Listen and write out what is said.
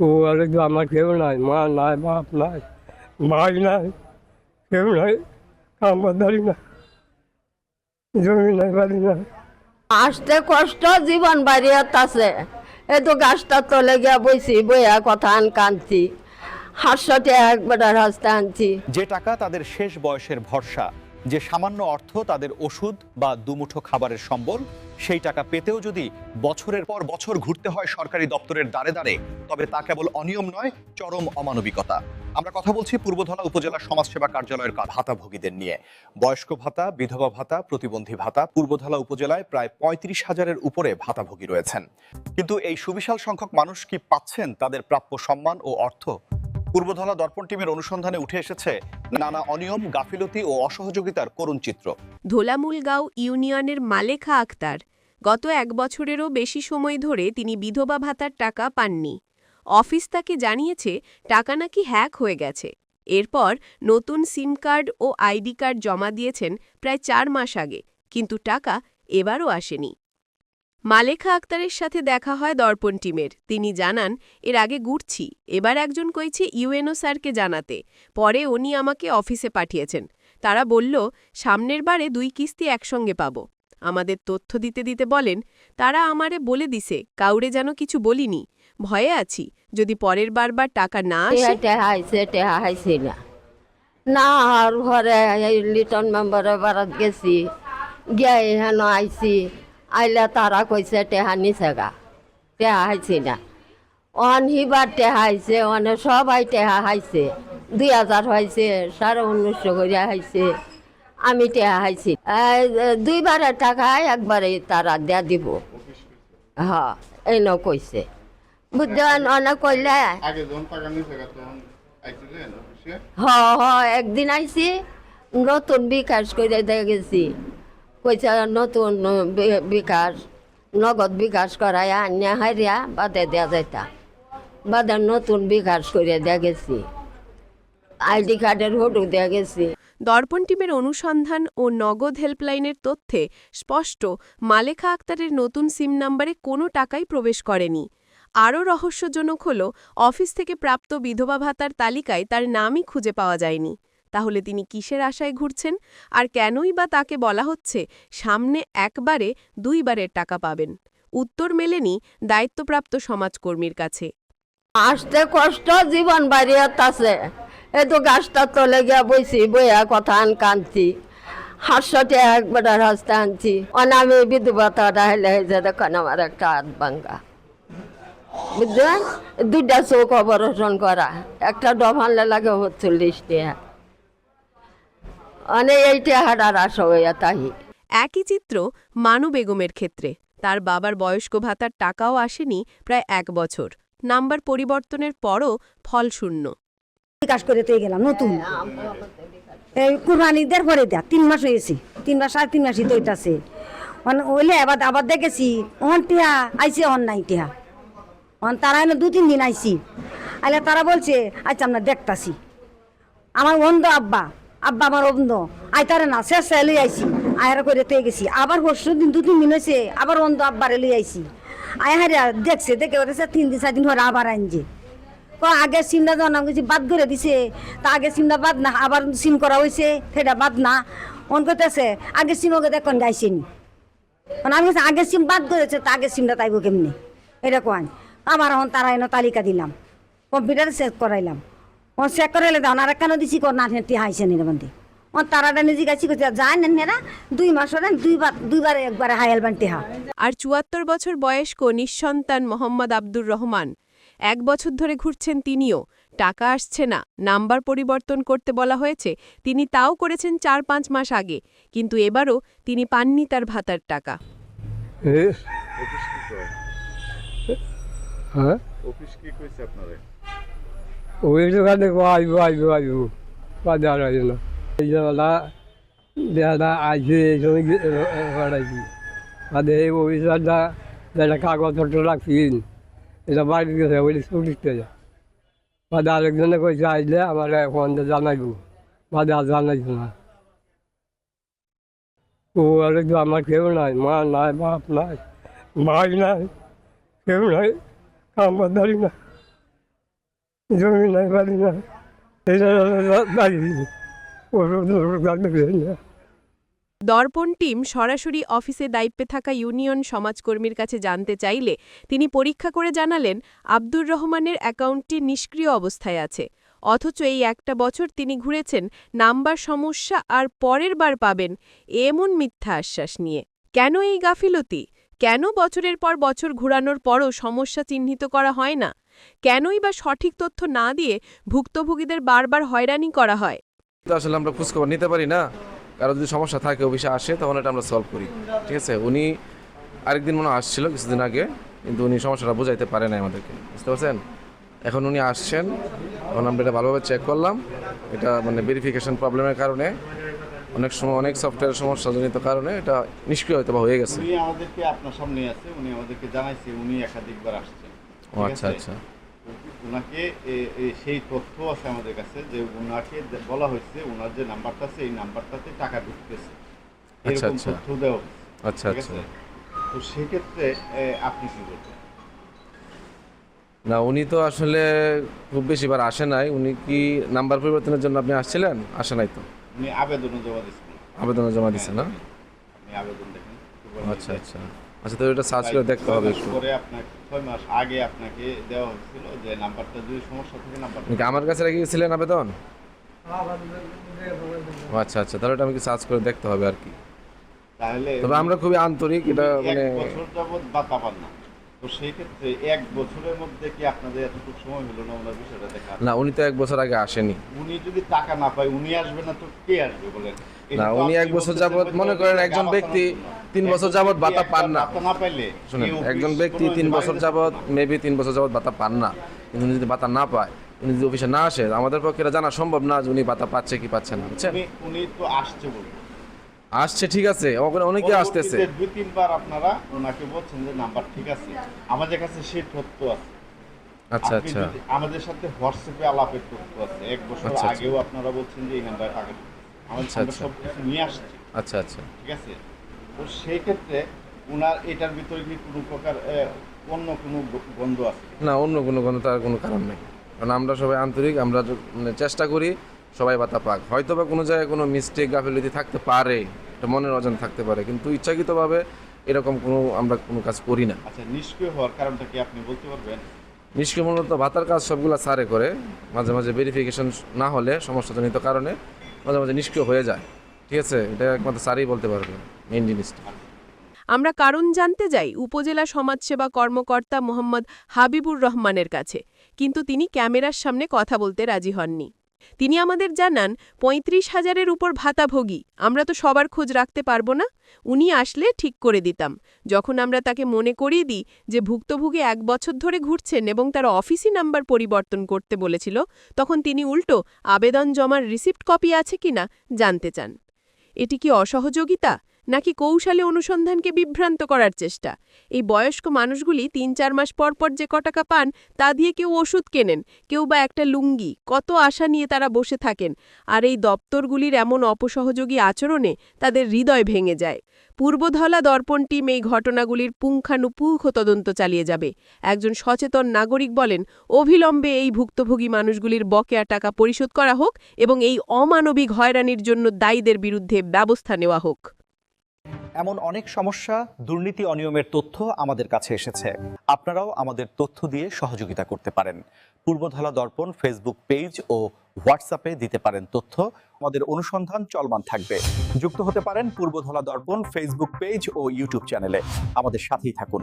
ও আরে তো আমার কেউ নাই মা নাই বাপ নাই ভাই নাই কেউ নাই কামদারি না জমি নাই বাড়ি নাই। আসতে কষ্ট জীবন বাড়িয়াত আছে এ তো গাছটা তলে গিয়া বইছি বইয়া কথা আন কানছি হাস্যতে একবার হাসতে আনছি। যে টাকা তাদের শেষ বয়সের ভরসা যে সামান্য অর্থ তাদের ওষুধ বা দুমুঠো খাবারের সম্বল সেই টাকা পেতেও যদি বছরের পর বছর ঘুরতে হয় সরকারি দপ্তরের দ্বারে দ্বারে, তবে তা কেবল অনিয়ম নয়, চরম অমানবিকতা। আমরা কথা বলছি পূর্বধলা উপজেলা সমাজসেবা কার্যালয়ের ভাতাভোগীদের নিয়ে। বয়স্ক ভাতা, বিধবা ভাতা, প্রতিবন্ধী ভাতা, পূর্বধলা উপজেলায় প্রায় পঁয়ত্রিশ হাজারের উপরে ভাতাভোগী রয়েছেন। কিন্তু এই সুবিশাল সংখ্যক মানুষ কি পাচ্ছেন তাদের প্রাপ্য সম্মান ও অর্থ? পূর্বধলা দর্পণ টিমের অনুসন্ধানে উঠে এসেছে নানা অনিয়ম, গাফিলতি ও অসহযোগিতার করুণ চিত্র। ধোলামুলগাঁও ইউনিয়নের মালেখা আক্তার। গত এক বছরেরও বেশি সময় ধরে তিনি বিধবা ভাতার টাকা পাননি। অফিস তাকে জানিয়েছে, টাকা নাকি হ্যাক হয়ে গেছে। এরপর নতুন সিম কার্ড ও আইডি কার্ড জমা দিয়েছেন প্রায় চার মাস আগে, কিন্তু টাকা এবারও আসেনি। মালেখা আক্তারের সাথে দেখা হয় দর্পণ টিমের। তিনি জানান এর আগে ঘুরছি এবার একজন কইছে ইউএনও স্যারকে জানাতে পরে উনি আমাকে অফিসে পাঠিয়েছেন। তারা বলল সামনের বারে দুই কিস্তি একসঙ্গে পাব। আমাদের তথ্য দিতে দিতে বলেন তারা আমারে বলে দিছে কাউরে যেন কিছু বলিনি। ভয়ে আছি যদি পরের বারবার টাকা না আসে না। না আর ঘরে লিটন মেম্বারের বারাত গেছি গিয়া আইছি। আইলে তারা কইছে টেহা নিছে গা টেহা আইছি না। অন হিবার টেহা হাইছে অনে সবাই টেহা হাইছে। দুই হাজার হয়েছে সাড়ে উনিশশো করে হাইছে। আমি টেহা হাইছি। দুইবারের টাকা একবারে তারা দেয়া দিব। হ্যাঁ এই ন কইছে। বুঝছেন অনেক কইলে হ হ একদিন আইছি। নতুন বিকাশ করে দিয়ে গেছি। কইছে, নতুন বিকাশ, নগদ বিকাশ করায় আনিয়া হারিয়া বাদে দেওয়া যাইতা। বাদে নতুন বিকাশ করে দেওয়া গেছি। আইডি কার্ডের ফটো দেওয়া গেছি। দর্পণ টিমের অনুসন্ধান ও নগদ হেল্পলাইনের তথ্যে স্পষ্ট, মালেখা আক্তারের নতুন সিম নাম্বারে কোনো টাকাই প্রবেশ করেনি। আরও রহস্যজনক হল, অফিস থেকে প্রাপ্ত বিধবা ভাতার তালিকায় তার নামই খুঁজে পাওয়া যায়নি। তাহলে তিনি কিসের আশায় ঘুরছেন? আর কেনই বা তাকে বলা হচ্ছে, সামনে একবারে দুইবারের টাকা পাবেন? উত্তর মেলেনি দায়িত্বপ্রাপ্ত সমাজকর্মীর কাছে। আসতে কষ্ট, জীবন বাড়িয়াত আছে। এই তো গাছটা তলে গিয়া বইছি, বইয়া কথা আন কানছি হাস্যতে একবার হাসতে আনছি। অনামি বিধবতা হলে হয়েছে দেখুন আমার একটা হাত ভাঙ্গা। বুঝলেন? দুইটা চোখ অপারেশন করা। একটা ডফানলে লাগে চল্লিশ টাকা অনেক এই টাকাটার আশা হইয়া তাহি। একই চিত্র মানু বেগমের ক্ষেত্রে। তার বাবার বয়স্ক ভাতার টাকাও আসেনি প্রায় এক বছর। নাম্বার পরিবর্তনের পরও ফল শূন্য। বিকাশ করে তো গেলাম নতুন। এই কুরবানি ঈদের পরে দেয়া তিন মাস হয়েছে। তিন মাস সাড়ে তিন মাসই তো আছে। ওইলে আবার আবার দেখেছি অন টিহা আইসে অন নাই টিহা অন তারা এনে দু তিন দিন আইসি আইলে তারা বলছে আচ্ছা আমরা দেখতাছি। আমার অন্ধ আব্বা আব্বা আমার অন্ধ। আই তারা না শেষ লই আইসি আয়ারা করে তো গেছি। আবার পরশু দিন দু তিন দিন হয়েছে আবার অন্ধ আব্বারে লই আইসি আয় হারিয়া দেখছে, দেখে ওদের তিন দিন, চার দিন ধরে আবার আনছে ক, আগে সিমটা যখন আমি বাদ করে দিছে, তা আগে সিমটা বাদ না, আবার সিম করা হয়েছে সেটা বাদ না। অন করতেছে আগে সিম ওকে দেখুন গাইছেনি মানে আমি আগের সিম বাদ করেছে, তা আগের সিমটা তাইব কেমনি? এটা কোয়ান আমার এখন তারা এনে তালিকা দিলাম। কম্পিউটারে চেক করাইলাম। ও চেক করাইলে দাও আর কেন দিছি কর না হেঁটে হাইছে নিলে বন্ধে ও তারাটা নিজে গাছি করতে যায় না নেরা দুই মাস হলে দুইবার দুইবার একবারে হাইয়াল বানতে হা। আর চুয়াত্তর বছর বয়স্ক নিঃসন্তান মোহাম্মদ আব্দুর রহমান। এক বছর ধরে ঘুরছেন তিনিও টাকা আসছে না নাম্বার পরিবর্তন করতে বলা হয়েছে তিনি তাও করেছেন চার পাঁচ মাস আগে কিন্তু এবারও তিনি পাননি তার ভাতার টাকা। হ্যাঁ? অফিস কি কইছে আপনারে? ওই দোকানে আইব আইব আইব বাদে আর আইব না এই জন্য দেয়াটা আইসে এই সময় বাড়াইছি এই অফিসারটা যেটা কাগজপত্র রাখছিন এটা বাড়ি গেছে ওই ছুটিতে যা বাদে আরেকজনে কইছে আইলে আমার এখন জানাইব বাদে আর জানাইছ না ও আরে আমার কেউ নাই মা নাই বাপ নাই ভাই নাই কেউ নাই কামদারি না জমি নাই বাড়ি না দর্পণ টিম সরাসরি অফিসে দায়িত্বে থাকা ইউনিয়ন সমাজকর্মীর কাছে জানতে চাইলে তিনি পরীক্ষা করে জানালেন, আব্দুর রহমানের অ্যাকাউন্টটি নিষ্ক্রিয় অবস্থায় আছে। অথচ এই একটা বছর তিনি ঘুরেছেন, নাম্বার সমস্যা আর পরের বার পাবেন এমন মিথ্যা আশ্বাস নিয়ে। কেন এই গাফিলতি? কেন বছরের পর বছর ঘুরানোর পরও সমস্যা চিহ্নিত করা হয় না? কেনই বা সঠিক তথ্য না দিয়ে ভুক্তভোগীদের বারবার হয়রানি করা হয়? আসলে আমরা খোঁজখবর নিতে পারি না। কারও যদি সমস্যা থাকে, অফিসে আসে, তখন এটা আমরা সলভ করি। ঠিক আছে? উনি আরেকদিন মনে আসছিল কিছুদিন আগে, কিন্তু উনি সমস্যাটা বোঝাইতে পারে না আমাদেরকে। বুঝতে পারছেন? এখন উনি আসছেন, এখন আমরা এটা ভালোভাবে চেক করলাম। এটা মানে ভেরিফিকেশন প্রবলেমের কারণে। অনেক সময় অনেক সফটওয়্যার সমস্যাজনিত কারণে এটা নিষ্ক্রিয় হয়তো বা হয়ে গেছে। উনি আমাদেরকে আপনার সামনে আছে উনি আমাদেরকে জানাইছে উনি একাধিকবার আসছেন ও আচ্ছা আচ্ছা। ওনাকে সেই তথ্য আছে আমাদের কাছে যে ওনাকে বলা হয়েছে ওনার যে নাম্বারটা আছে এই নাম্বারটাতে টাকা ঢুকতেছে। আচ্ছা, আচ্ছা। তথ্য দেওয়া আচ্ছা আচ্ছা। তো সেক্ষেত্রে আপনি কি করবেন না উনি তো আসলে খুব বেশি বার আসে নাই। উনি কি নাম্বার পরিবর্তনের জন্য আপনি আসছিলেন? আসে নাই তো? উনি আবেদনও জমা দিচ্ছেন আবেদন জমা দিচ্ছে না? আপনি আবেদন দেখেন। আচ্ছা আচ্ছা। আচ্ছা তো এটা সার্চ করে দেখতে হবে একটু। পরে আপনাকে ছয় মাস আগে আপনাকে দেওয়া হয়েছিল যে নাম্বারটা যদি সমস্যা থাকে আপনি কি আমার কাছে রেখে গেছিলেন আবেদন? ও আচ্ছা আচ্ছা তাহলে এটা আমাকে সার্চ করে দেখতে হবে আর কি। তাহলে তবে আমরা খুবই আন্তরিক এটা মানে বছর যাবৎ বাতা পান না। তো সেই ক্ষেত্রে এক বছরের মধ্যে কি আপনাদের এতটুকু সময় হলো না ওনার বিষয়টা দেখা? না উনি তো এক বছর আগে আসেনি। উনি যদি টাকা না পায় উনি আসবে না তো কে আসবে বলেন? না উনি এক বছর যাবত মনে করেন একজন ব্যক্তি তিন বছর যাবত ভাতা পান না। না পাইলে শুনেন একজন ব্যক্তি তিন বছর যাবত মেবি তিন বছর যাবত ভাতা পান না। কিন্তু উনি যদি ভাতা না পায় উনি যদি অফিসে না আসে আমাদের পক্ষে এটা জানা সম্ভব না যে উনি ভাতা পাচ্ছে কি পাচ্ছে না বুঝছেন? উনি উনি তো আসছে বলে। আসছে ঠিক আছে। ওখানে অনেকে আসতেছে। দুই তিনবার আপনারা ওনাকে বলছেন যে নাম্বার ঠিক আছে। আমাদের কাছে সেই তথ্য আছে। আচ্ছা আচ্ছা। আমাদের সাথে হোয়াটসঅ্যাপে আলাপের তথ্য আছে এক বছর আচ্ছা, আচ্ছা। আগেও আপনারা বলছেন যে এই নাম্বারে টাকা আমাদের আচ্ছা, আমরা আচ্ছা। সব কিছু নিয়ে আসছে। আচ্ছা আচ্ছা। ঠিক আছে? তো সেই ক্ষেত্রে ওনার এটার ভিতরে কি কোনো প্রকার অন্য কোনো গন্ধ আছে? না অন্য কোনো কোনো তার কোনো কারণ নেই। কারণ আমরা সবাই আন্তরিক আমরা মানে চেষ্টা করি সবাই বাতা পাক হয়তো বা কোনো জায়গায় কোনো মিস্টেক গাফিলতি থাকতে পারে এটা মনের অজান থাকতে পারে কিন্তু ইচ্ছাকৃতভাবে এরকম কোনো আমরা কোনো কাজ করি না। আচ্ছা নিষ্ক্রিয় হওয়ার কারণটা কি আপনি বলতে পারবেন? নিষ্ক্রিয়মূলত ভাতার কাজ সবগুলো সারে করে মাঝে মাঝে ভেরিফিকেশন না হলে সমস্যাজনিত কারণে মাঝে মাঝে নিষ্ক্রিয় হয়ে যায়। ঠিক আছে? এটা একমাত্র স্যারই বলতে পারবে মেন জিনিসটা। আমরা কারণ জানতে যাই উপজেলা সমাজসেবা কর্মকর্তা মোহাম্মদ হাবিবুর রহমানের কাছে কিন্তু তিনি ক্যামেরার সামনে কথা বলতে রাজি হননি। তিনি আমাদের জানান, পঁয়ত্রিশ হাজারের উপর ভাতাভোগী, আমরা তো সবার খোঁজ রাখতে পারব না। উনি আসলে ঠিক করে দিতাম। যখন আমরা তাকে মনে করিয়ে দিই যে ভুক্তভোগী এক বছর ধরে ঘুরছেন এবং তার অফিসি নাম্বার পরিবর্তন করতে বলেছিল, তখন তিনি উল্টো আবেদন জমার রিসিপ্ট কপি আছে কিনা জানতে চান। এটি কি অসহযোগিতা? নাকি কৌশলে অনুসন্ধানকে বিভ্রান্ত করার চেষ্টা? এই বয়স্ক মানুষগুলি তিন চার মাস পর পর যে কটাকা পান, তা দিয়ে কেউ ওষুধ কেনেন, কেউ বা একটা লুঙ্গি, কত আশা নিয়ে তারা বসে থাকেন। আর এই দপ্তরগুলির এমন অপসহযোগী আচরণে তাদের হৃদয় ভেঙে যায়। পূর্বধলা দর্পণ টিম এই ঘটনাগুলির পুঙ্খানুপুঙ্খ তদন্ত চালিয়ে যাবে। একজন সচেতন নাগরিক বলেন অভিলম্বে এই ভুক্তভোগী মানুষগুলির বকেয়া টাকা পরিশোধ করা হোক এবং এই অমানবিক হয়রানির জন্য দায়ীদের বিরুদ্ধে ব্যবস্থা নেওয়া হোক। এমন অনেক সমস্যা, দুর্নীতি, অনিয়মের তথ্য আমাদের কাছে এসেছে। আপনারাও আমাদের তথ্য দিয়ে সহযোগিতা করতে পারেন। পূর্বধলা দর্পণ ফেসবুক পেজ ও হোয়াটসঅ্যাপে দিতে পারেন তথ্য। আমাদের অনুসন্ধান চলমান থাকবে। যুক্ত হতে পারেন পূর্বধলা দর্পণ ফেসবুক পেজ ও ইউটিউব চ্যানেলে। আমাদের সাথেই থাকুন।